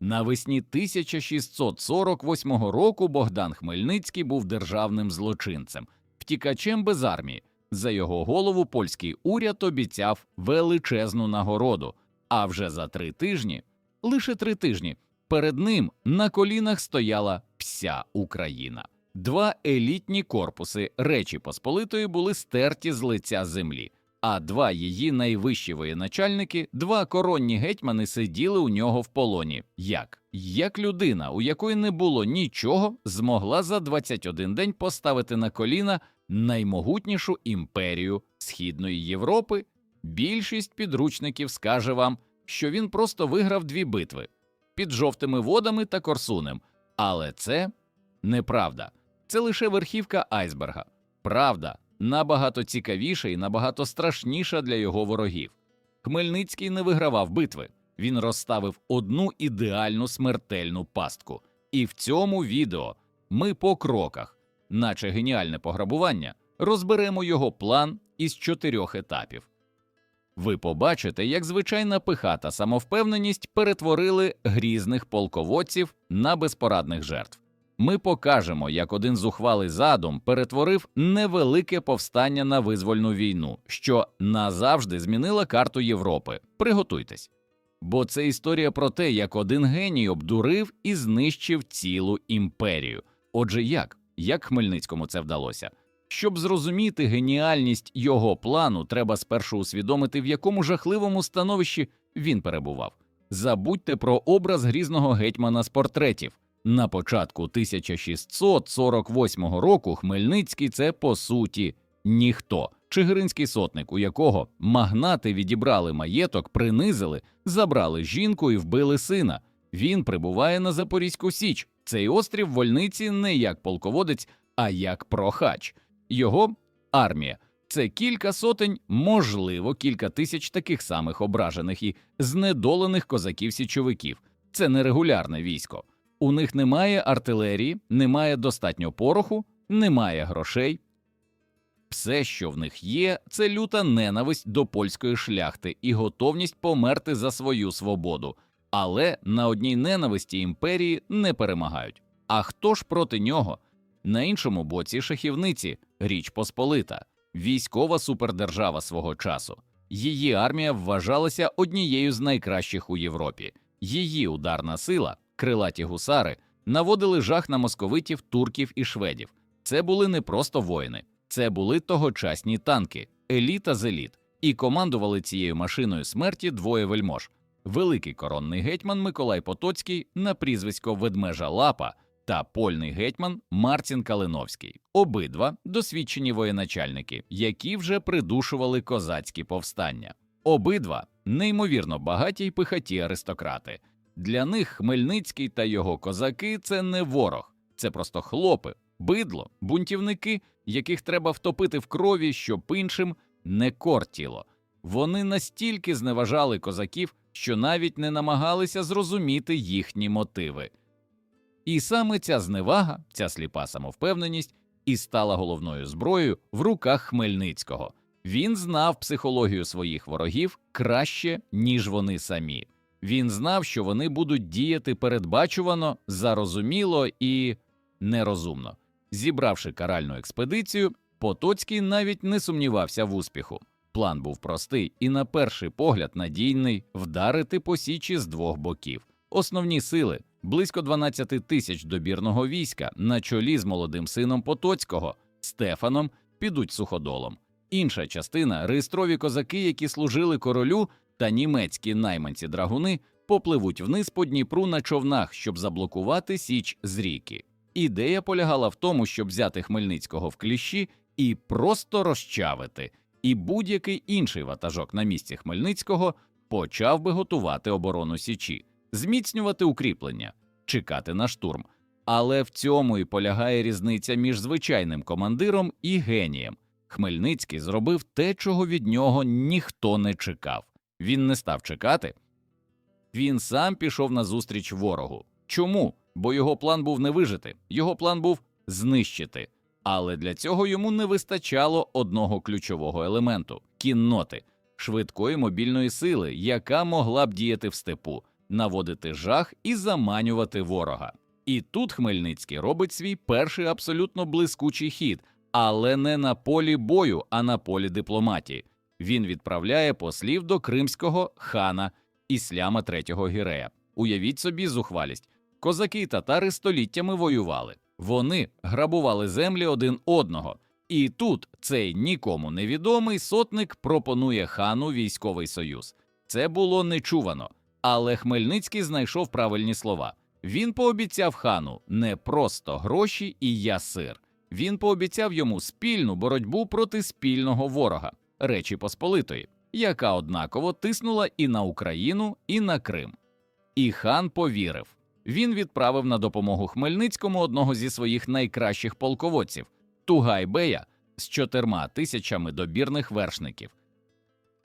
Навесні 1648 року Богдан Хмельницький був державним злочинцем, втікачем без армії. За його голову польський уряд обіцяв величезну нагороду. А вже за три тижні, лише три тижні, перед ним на колінах стояла вся Україна. Два елітні корпуси Речі Посполитої були стерті з лиця землі, а два її найвищі воєначальники, два коронні гетьмани сиділи у нього в полоні. Як? Як людина, у якої не було нічого, змогла за 21 день поставити на коліна наймогутнішу імперію Східної Європи? Більшість підручників скаже вам, що він просто виграв дві битви під жовтими водами та Корсунем. Але це неправда. Це лише верхівка айсберга. Правда набагато цікавіша і набагато страшніша для його ворогів. Хмельницький не вигравав битви. Він розставив одну ідеальну смертельну пастку. І в цьому відео ми по кроках, наче геніальне пограбування, розберемо його план із чотирьох етапів. Ви побачите, як звичайна пиха та самовпевненість перетворили грізних полководців на безпорадних жертв. Ми покажемо, як один зухвалий задум перетворив невелике повстання на визвольну війну, що назавжди змінила карту Європи. Приготуйтесь. Бо це історія про те, як один геній обдурив і знищив цілу імперію. Отже, як? Як Хмельницькому це вдалося? Щоб зрозуміти геніальність його плану, треба спершу усвідомити, в якому жахливому становищі він перебував. Забудьте про образ грізного гетьмана з портретів. На початку 1648 року Хмельницький це по суті ніхто. Чигиринський сотник, у якого магнати відібрали маєток, принизили, забрали жінку і вбили сина. Він прибуває на Запорізьку Січ. Цей острів вольниці не як полководець, а як прохач. Його армія це кілька сотень, можливо, кілька тисяч таких самих ображених і знедолених козаків-січовиків. Це нерегулярне військо. У них немає артилерії, немає достатньо пороху, немає грошей. Все, що в них є, це люта ненависть до польської шляхти і готовність померти за свою свободу. Але на одній ненависті імперії не перемагають. А хто ж проти нього? На іншому боці шахівниці Річ Посполита, військова супердержава свого часу. Її армія вважалася однією з найкращих у Європі. Її ударна сила, крилаті гусари, наводили жах на московитів, турків і шведів. Це були не просто воїни, це були тогочасні танки, еліта з еліт, і командували цією машиною смерті двоє вельмож: великий коронний гетьман Миколай Потоцький на прізвисько Ведмежа Лапа та польний гетьман Марцін Калиновський, обидва досвідчені воєначальники, які вже придушували козацькі повстання. Обидва неймовірно багаті й пихаті аристократи. Для них Хмельницький та його козаки це не ворог, це просто хлопи, бидло, бунтівники, яких треба втопити в крові, щоб іншим не кортіло. Вони настільки зневажали козаків, що навіть не намагалися зрозуміти їхні мотиви. І саме ця зневага, ця сліпа самовпевненість і стала головною зброєю в руках Хмельницького. Він знав психологію своїх ворогів краще, ніж вони самі. Він знав, що вони будуть діяти передбачувано, зарозуміло і нерозумно. Зібравши каральну експедицію, Потоцький навіть не сумнівався в успіху. План був простий і, на перший погляд, надійний вдарити по січі з двох боків. Основні сили близько 12 тисяч добірного війська на чолі з молодим сином Потоцького Стефаном підуть суходолом. Інша частина реєстрові козаки, які служили королю, та німецькі найманці драгуни попливуть вниз по Дніпру на човнах, щоб заблокувати січ з ріки. Ідея полягала в тому, щоб взяти Хмельницького в кліщі і просто розчавити, і будь-який інший ватажок на місці Хмельницького почав би готувати оборону січі, зміцнювати укріплення, чекати на штурм. Але в цьому і полягає різниця між звичайним командиром і генієм. Хмельницький зробив те, чого від нього ніхто не чекав. Він не став чекати. Він сам пішов назустріч ворогу. Чому? Бо його план був не вижити, його план був знищити. Але для цього йому не вистачало одного ключового елементу кінноти, швидкої мобільної сили, яка могла б діяти в степу, наводити жах і заманювати ворога. І тут Хмельницький робить свій перший абсолютно блискучий хід, але не на полі бою, а на полі дипломатії. Він відправляє послів до кримського хана Ісляма III Гірея. Уявіть собі зухвалість. Козаки й татари століттями воювали. Вони грабували землі один одного. І тут цей нікому невідомий сотник пропонує хану військовий союз. Це було нечувано, але Хмельницький знайшов правильні слова. Він пообіцяв хану не просто гроші і ясир. Він пообіцяв йому спільну боротьбу проти спільного ворога Речі Посполитої, яка однаково тиснула і на Україну, і на Крим. І хан повірив. Він відправив на допомогу Хмельницькому одного зі своїх найкращих полководців Тугайбея з чотирма тисячами добірних вершників.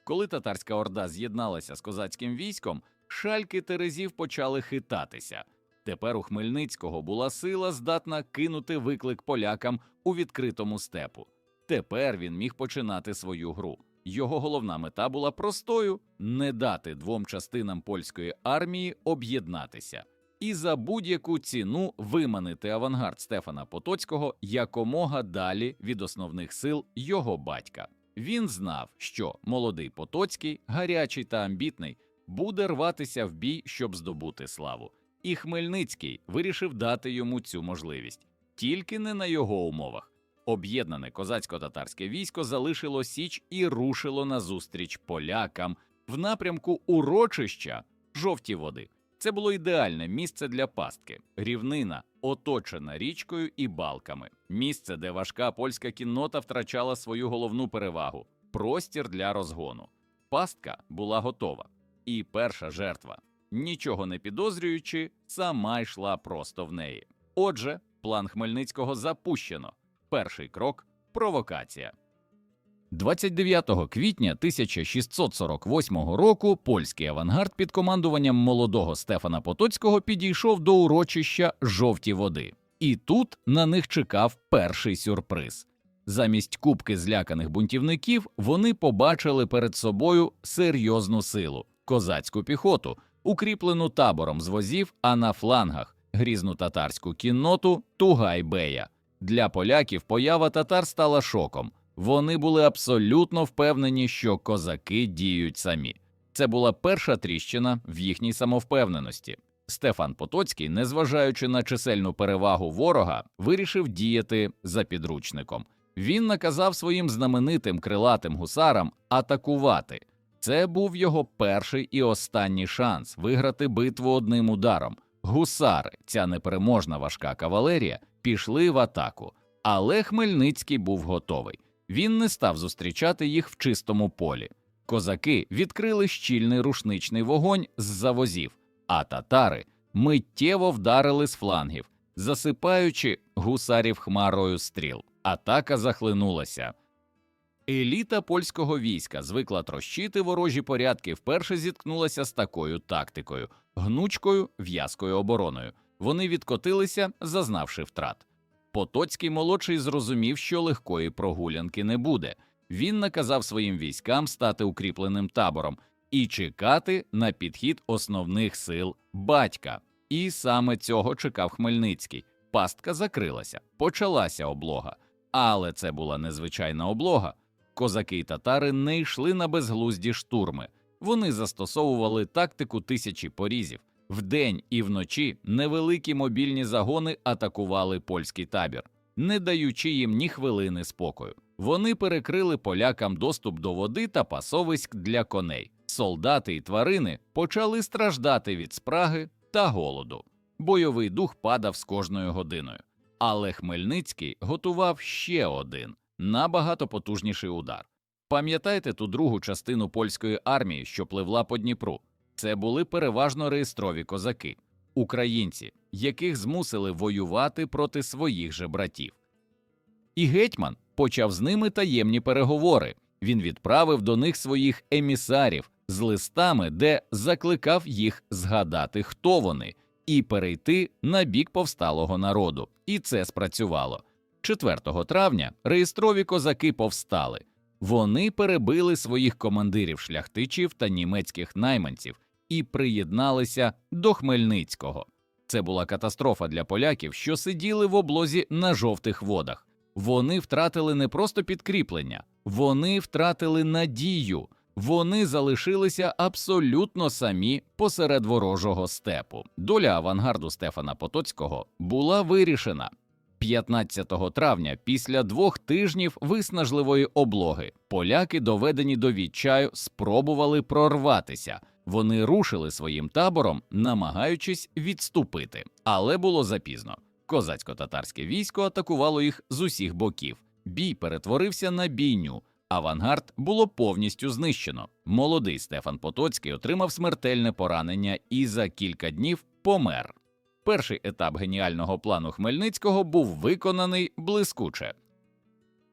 Коли татарська орда з'єдналася з козацьким військом, шальки терезів почали хитатися. Тепер у Хмельницького була сила, здатна кинути виклик полякам у відкритому степу. Тепер він міг починати свою гру. Його головна мета була простою не дати двом частинам польської армії об'єднатися і за будь-яку ціну виманити авангард Стефана Потоцького якомога далі від основних сил його батька. Він знав, що молодий Потоцький, гарячий та амбітний, буде рватися в бій, щоб здобути славу. І Хмельницький вирішив дати йому цю можливість, тільки не на його умовах. Об'єднане козацько-татарське військо залишило Січ і рушило назустріч полякам в напрямку урочища жовті води. Це було ідеальне місце для пастки, рівнина, оточена річкою і балками, місце, де важка польська кіннота втрачала свою головну перевагу простір для розгону. Пастка була готова, і перша жертва, нічого не підозрюючи, сама йшла просто в неї. Отже, план Хмельницького запущено. Перший крок провокація. 29 квітня 1648 року польський авангард під командуванням молодого Стефана Потоцького підійшов до урочища жовті води, і тут на них чекав перший сюрприз. Замість кубки зляканих бунтівників вони побачили перед собою серйозну силу козацьку піхоту, укріплену табором з возів, а на флангах грізну татарську кінноту Тугайбея. Для поляків поява татар стала шоком. Вони були абсолютно впевнені, що козаки діють самі. Це була перша тріщина в їхній самовпевненості. Стефан Потоцький, незважаючи на чисельну перевагу ворога, вирішив діяти за підручником. Він наказав своїм знаменитим крилатим гусарам атакувати. Це був його перший і останній шанс виграти битву одним ударом. Гусари, ця непереможна важка кавалерія, пішли в атаку, але Хмельницький був готовий. Він не став зустрічати їх в чистому полі. Козаки відкрили щільний рушничний вогонь з завозів, а татари миттєво вдарили з флангів, засипаючи гусарів хмарою стріл. Атака захлинулася. Еліта польського війська звикла трощити ворожі порядки, вперше зіткнулася з такою тактикою, гнучкою в'язкою обороною. Вони відкотилися, зазнавши втрат. Потоцький молодший зрозумів, що легкої прогулянки не буде. Він наказав своїм військам стати укріпленим табором і чекати на підхід основних сил батька. І саме цього чекав Хмельницький. Пастка закрилася, почалася облога. Але це була незвичайна облога. Козаки й татари не йшли на безглузді штурми. Вони застосовували тактику тисячі порізів. Вдень і вночі невеликі мобільні загони атакували польський табір, не даючи їм ні хвилини спокою. Вони перекрили полякам доступ до води та пасовиськ для коней. Солдати і тварини почали страждати від спраги та голоду. Бойовий дух падав з кожною годиною. Але Хмельницький готував ще один набагато потужніший удар. Пам'ятаєте ту другу частину польської армії, що пливла по Дніпру? Це були переважно реєстрові козаки, українці, яких змусили воювати проти своїх же братів. І гетьман почав з ними таємні переговори. Він відправив до них своїх емісарів з листами, де закликав їх згадати, хто вони, і перейти на бік повсталого народу. І це спрацювало. 4 травня реєстрові козаки повстали. Вони перебили своїх командирів шляхтичів та німецьких найманців і приєдналися до Хмельницького. Це була катастрофа для поляків, що сиділи в облозі на жовтих водах. Вони втратили не просто підкріплення, вони втратили надію. Вони залишилися абсолютно самі посеред ворожого степу. Доля авангарду Стефана Потоцького була вирішена 15 травня, після двох тижнів виснажливої облоги. Поляки, доведені до відчаю, спробували прорватися. Вони рушили своїм табором, намагаючись відступити, але було запізно. Козацько-татарське військо атакувало їх з усіх боків. Бій перетворився на бійню. Авангард було повністю знищено. Молодий Стефан Потоцький отримав смертельне поранення і за кілька днів помер. Перший етап геніального плану Хмельницького був виконаний блискуче.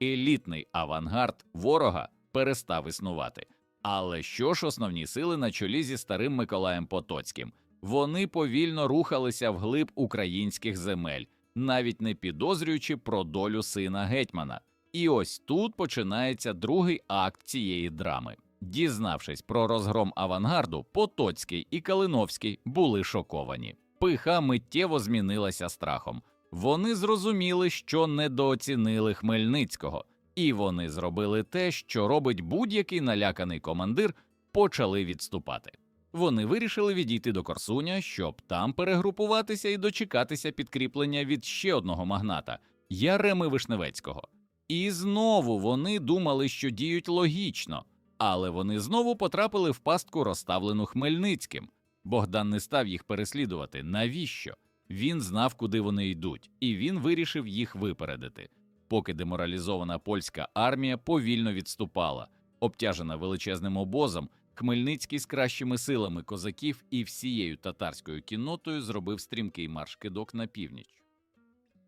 Елітний авангард ворога перестав існувати. Але що ж основні сили на чолі зі старим Миколаєм Потоцьким? Вони повільно рухалися вглиб українських земель, навіть не підозрюючи про долю сина гетьмана. І ось тут починається другий акт цієї драми. Дізнавшись про розгром авангарду, Потоцький і Калиновський були шоковані. Пиха миттєво змінилася страхом. Вони зрозуміли, що недооцінили Хмельницького, і вони зробили те, що робить будь-який наляканий командир, почали відступати. Вони вирішили відійти до Корсуня, щоб там перегрупуватися і дочекатися підкріплення від ще одного магната Яреми Вишневецького. І знову вони думали, що діють логічно, але вони знову потрапили в пастку, розставлену Хмельницьким. Богдан не став їх переслідувати. Навіщо? Він знав, куди вони йдуть, і він вирішив їх випередити. Поки деморалізована польська армія повільно відступала, обтяжена величезним обозом, Хмельницький з кращими силами козаків і всією татарською кіннотою зробив стрімкий марш-кидок на північ.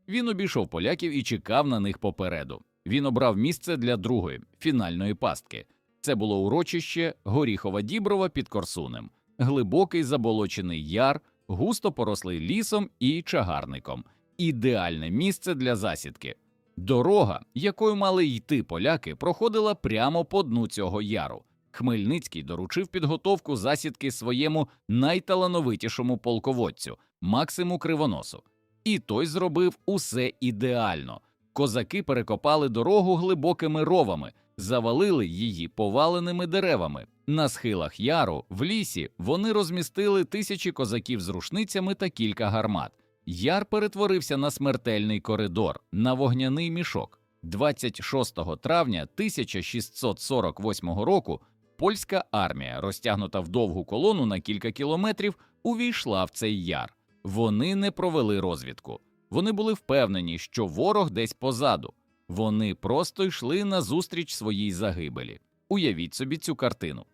Він обійшов поляків і чекав на них попереду. Він обрав місце для другої фінальної пастки. Це було урочище Горіхова Діброва під Корсунем, глибокий заболочений яр, густо порослий лісом і чагарником, ідеальне місце для засідки. Дорога, якою мали йти поляки, проходила прямо по дну цього яру. Хмельницький доручив підготовку засідки своєму найталановитішому полководцю Максиму Кривоносу. І той зробив усе ідеально. Козаки перекопали дорогу глибокими ровами, завалили її поваленими деревами. На схилах яру, в лісі, вони розмістили тисячі козаків з рушницями та кілька гармат. Яр перетворився на смертельний коридор, на вогняний мішок. 26 травня 1648 року польська армія, розтягнута в довгу колону на кілька кілометрів, увійшла в цей яр. Вони не провели розвідку. Вони були впевнені, що ворог десь позаду. Вони просто йшли назустріч своїй загибелі. Уявіть собі цю картину.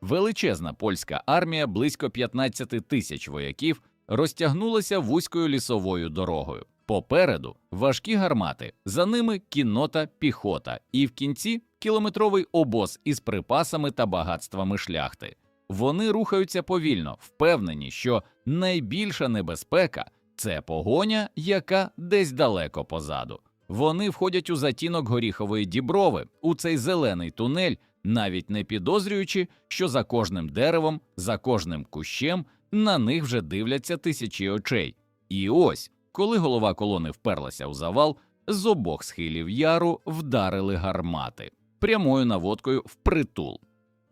Величезна польська армія, близько 15 тисяч вояків, розтягнулася вузькою лісовою дорогою. Попереду важкі гармати, за ними кіннота, піхота, і в кінці кілометровий обоз із припасами та багатствами шляхти. Вони рухаються повільно, впевнені, що найбільша небезпека це погоня, яка десь далеко позаду. Вони входять у затінок горіхової діброви, у цей зелений тунель, навіть не підозрюючи, що за кожним деревом, за кожним кущем на них вже дивляться тисячі очей. І ось, коли голова колони вперлася у завал, з обох схилів яру вдарили гармати прямою наводкою в притул.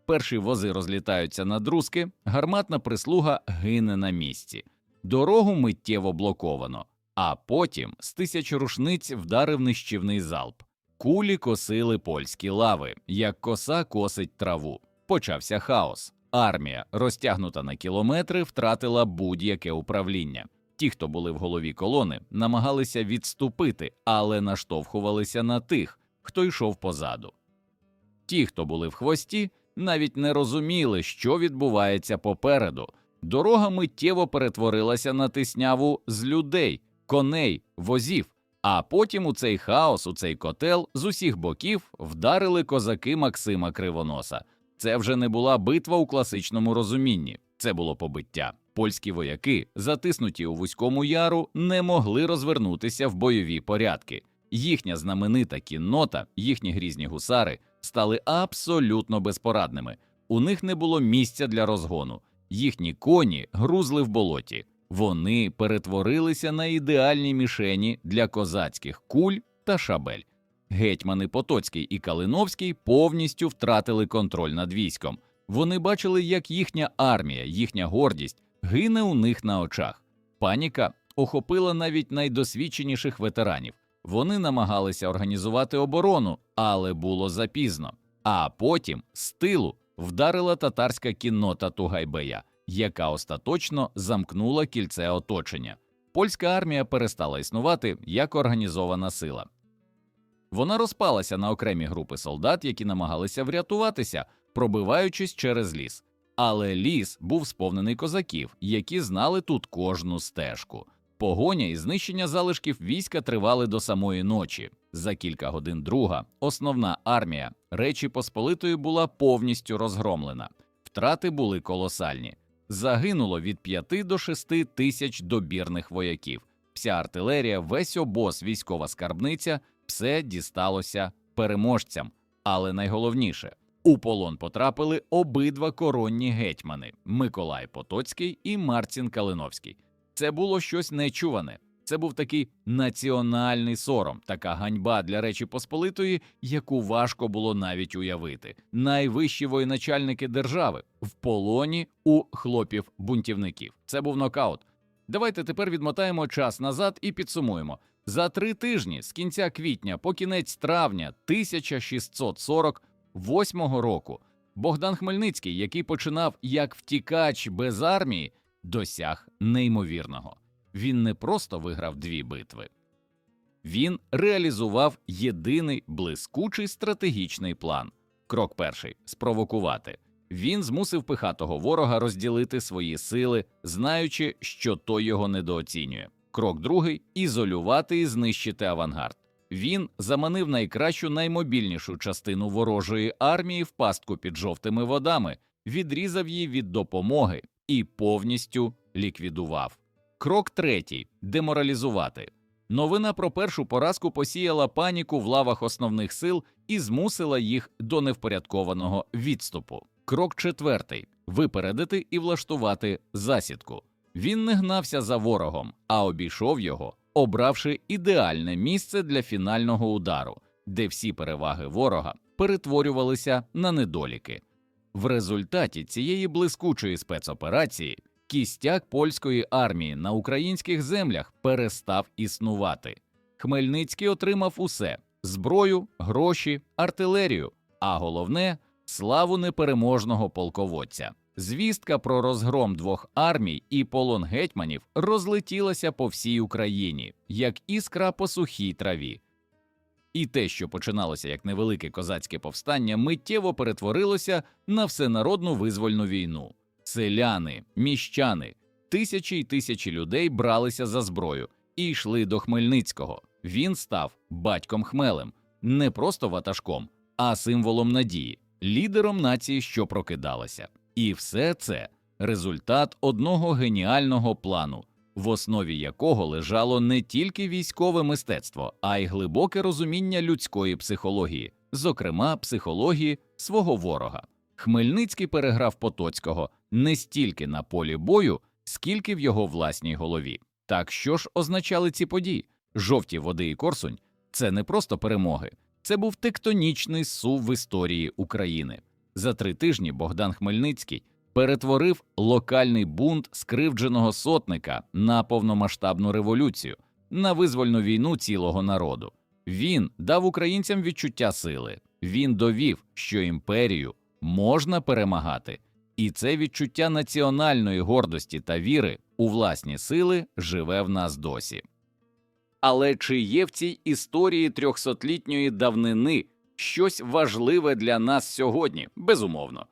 Перші вози розлітаються на друзки, гарматна прислуга гине на місці. Дорогу миттєво блоковано, а потім з тисяч рушниць вдарив нищівний залп. Кулі косили польські лави, як коса косить траву. Почався хаос. Армія, розтягнута на кілометри, втратила будь-яке управління. Ті, хто були в голові колони, намагалися відступити, але наштовхувалися на тих, хто йшов позаду. Ті, хто були в хвості, навіть не розуміли, що відбувається попереду. Дорога миттєво перетворилася на тисняву з людей, коней, возів. А потім у цей хаос, у цей котел з усіх боків вдарили козаки Максима Кривоноса. Це вже не була битва у класичному розумінні, це було побиття. Польські вояки, затиснуті у вузькому яру, не могли розвернутися в бойові порядки. Їхня знаменита кіннота, їхні грізні гусари стали абсолютно безпорадними. У них не було місця для розгону. Їхні коні грузли в болоті. Вони перетворилися на ідеальні мішені для козацьких куль та шабель. Гетьмани Потоцький і Калиновський повністю втратили контроль над військом. Вони бачили, як їхня армія, їхня гордість гине у них на очах. Паніка охопила навіть найдосвідченіших ветеранів. Вони намагалися організувати оборону, але було запізно. А потім з тилу вдарила татарська кіннота Тугайбея, яка остаточно замкнула кільце оточення. Польська армія перестала існувати як організована сила. Вона розпалася на окремі групи солдат, які намагалися врятуватися, пробиваючись через ліс. Але ліс був сповнений козаків, які знали тут кожну стежку. Погоня і знищення залишків війська тривали до самої ночі. За кілька годин друга основна армія Речі Посполитої була повністю розгромлена. Втрати були колосальні. Загинуло від 5 до 6 тисяч добірних вояків. Вся артилерія, весь обоз, військова скарбниця, все дісталося переможцям. Але найголовніше у полон потрапили обидва коронні гетьмани Миколай Потоцький і Марцін Калиновський. Це було щось нечуване. Це був такий національний сором, така ганьба для Речі Посполитої, яку важко було навіть уявити. Найвищі воєначальники держави в полоні у хлопів бунтівників. Це був нокаут. Давайте тепер відмотаємо час назад і підсумуємо. За три тижні з кінця квітня по кінець травня 1648 року Богдан Хмельницький, який починав як втікач без армії, досяг неймовірного. Він не просто виграв дві битви, він реалізував єдиний блискучий стратегічний план. Крок перший спровокувати. Він змусив пихатого ворога розділити свої сили, знаючи, що той його недооцінює. Крок другий ізолювати і знищити авангард. Він заманив найкращу наймобільнішу частину ворожої армії в пастку під жовтими водами, відрізав її від допомоги і повністю ліквідував. Крок третій деморалізувати. Новина про першу поразку посіяла паніку в лавах основних сил і змусила їх до невпорядкованого відступу. Крок четвертий випередити і влаштувати засідку. Він не гнався за ворогом, а обійшов його, обравши ідеальне місце для фінального удару, де всі переваги ворога перетворювалися на недоліки. В результаті цієї блискучої спецоперації кістяк польської армії на українських землях перестав існувати. Хмельницький отримав усе зброю, гроші, артилерію, а головне славу непереможного полководця. Звістка про розгром двох армій і полон гетьманів розлетілася по всій Україні, як іскра по сухій траві. І те, що починалося як невелике козацьке повстання, миттєво перетворилося на всенародну визвольну війну. Селяни, міщани, тисячі й тисячі людей бралися за зброю і йшли до Хмельницького. Він став батьком хмелем, не просто ватажком, а символом надії, лідером нації, що прокидалася. І все це результат одного геніального плану, в основі якого лежало не тільки військове мистецтво, а й глибоке розуміння людської психології, зокрема психології свого ворога. Хмельницький переграв Потоцького не стільки на полі бою, скільки в його власній голові. Так що ж означали ці події? Жовті води і Корсунь це не просто перемоги, це був тектонічний сув в історії України. За три тижні Богдан Хмельницький перетворив локальний бунт скривдженого сотника на повномасштабну революцію, на визвольну війну цілого народу. Він дав українцям відчуття сили. Він довів, що імперію можна перемагати, і це відчуття національної гордості та віри у власні сили живе в нас досі. Але чи є в цій історії трьохсотлітньої давнини щось важливе для нас сьогодні? Безумовно.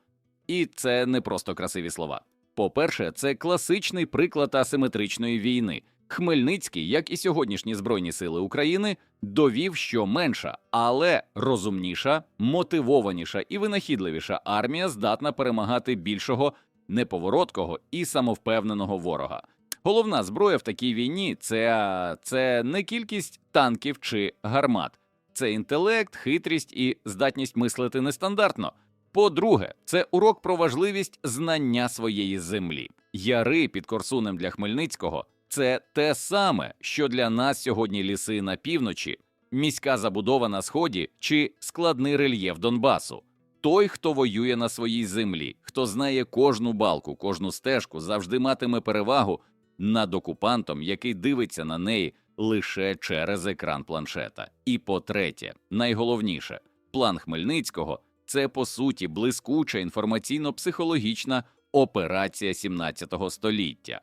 І це не просто красиві слова. По-перше, це класичний приклад асиметричної війни. Хмельницький, як і сьогоднішні Збройні Сили України, довів, що менша, але розумніша, мотивованіша і винахідливіша армія здатна перемагати більшого, неповороткого і самовпевненого ворога. Головна зброя в такій війні це, це не кількість танків чи гармат, це інтелект, хитрість і здатність мислити нестандартно. По-друге, це урок про важливість знання своєї землі. Яри під Корсунем для Хмельницького це те саме, що для нас сьогодні ліси на півночі, міська забудова на сході чи складний рельєф Донбасу. Той, хто воює на своїй землі, хто знає кожну балку, кожну стежку, завжди матиме перевагу над окупантом, який дивиться на неї лише через екран планшета. І по-третє, найголовніше, план Хмельницького це по суті блискуча інформаційно-психологічна операція 17 століття.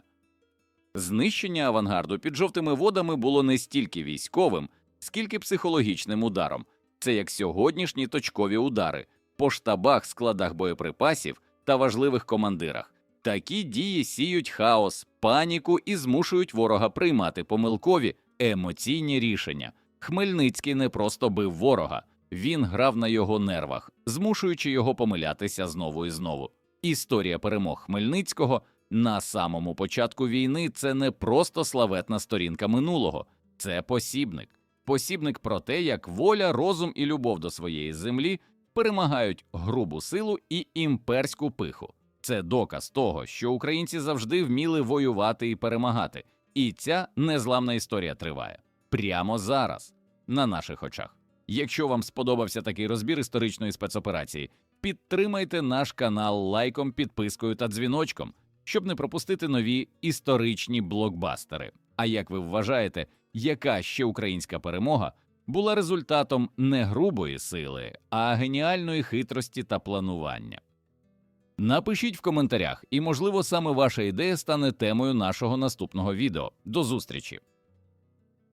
Знищення авангарду під жовтими водами було не стільки військовим, скільки психологічним ударом. Це як сьогоднішні точкові удари по штабах, складах боєприпасів та важливих командирах. Такі дії сіють хаос, паніку і змушують ворога приймати помилкові емоційні рішення. Хмельницький не просто бив ворога, він грав на його нервах, змушуючи його помилятися знову і знову. Історія перемог Хмельницького на самому початку війни це не просто славетна сторінка минулого, це посібник. Посібник про те, як воля, розум і любов до своєї землі перемагають грубу силу і імперську пиху. Це доказ того, що українці завжди вміли воювати і перемагати, і ця незламна історія триває прямо зараз, на наших очах. Якщо вам сподобався такий розбір історичної спецоперації, підтримайте наш канал лайком, підпискою та дзвіночком, щоб не пропустити нові історичні блокбастери. А як ви вважаєте, яка ще українська перемога була результатом не грубої сили, а геніальної хитрості та планування? Напишіть в коментарях, і можливо саме ваша ідея стане темою нашого наступного відео. До зустрічі!